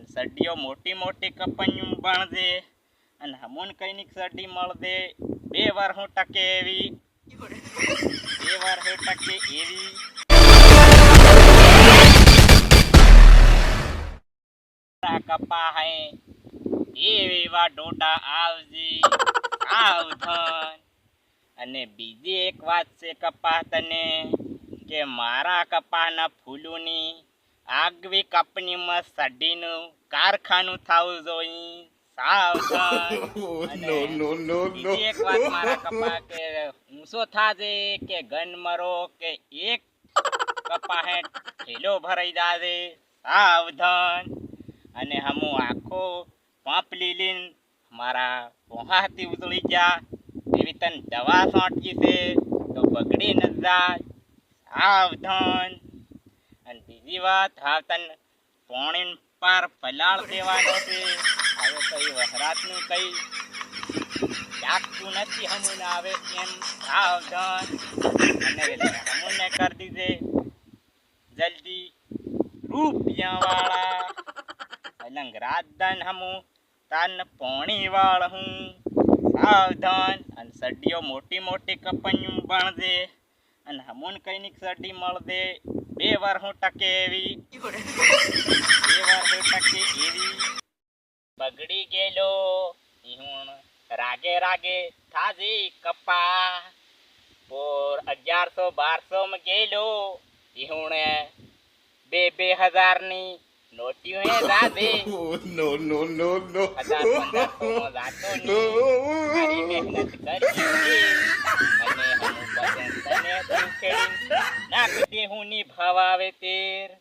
અને સડીઓ મોટી મોટી કપન્યું બણજે અને હમુન કઈની સડી મળજે બે વાર હું ટકે એવી. બે વાર હું ટકે એવી. કપા હે, એવી વા ડોટા આવજી આવધન અને બીજી એક વાત છે કપા તને, કે મારા કપાના ફૂલોની આગવી કંપનીમાં સડીનું કારખાનું થવું જોઈએ એક વાત મારા કપા કે ઊંચો થાજે કે ગન મરો કે એક કપા હે ઠેલો ભરાઈ જાજે સાવધાન અને હમુ આખો પાંપ લીલીન મારા પોહાથી ઉતળી જા એવી તને દવા છાંટવી છે તો બગડી ન જાય. સાવધાન બીજી વાત હા તને પોણી પર પલાળ દેવાનો છે હવે કઈ વહરાતનું કઈ લાગતું નથી હમુને આવે એમ સાવધાન. અને હમુને કરી દીધે જલ્દી રૂપિયા વાળા અલંગ રાજદાન હમુ, તાન પોણી વાળ હું. સાવધાન. અને સડીઓ મોટી મોટી કપન્યું બણજે. અને હમુન કઈની સડી મળદે. બે વાર હું ટકે એવી. બે વાર હું ટકે એવી. બગડી ગયેલો. હું રાગે રાગે થાજી કપા. પોર અગિયારસો બારસો માં ગયેલો. હું બે બે હજારની નોટી હે દાદે નો નો નો નો. હજાર પંદરસો માં જાતો મારી મહેનત કરી અને હમું પસંદ તને તું ખેડીને નાખ હું ની ભાવ આવે તેર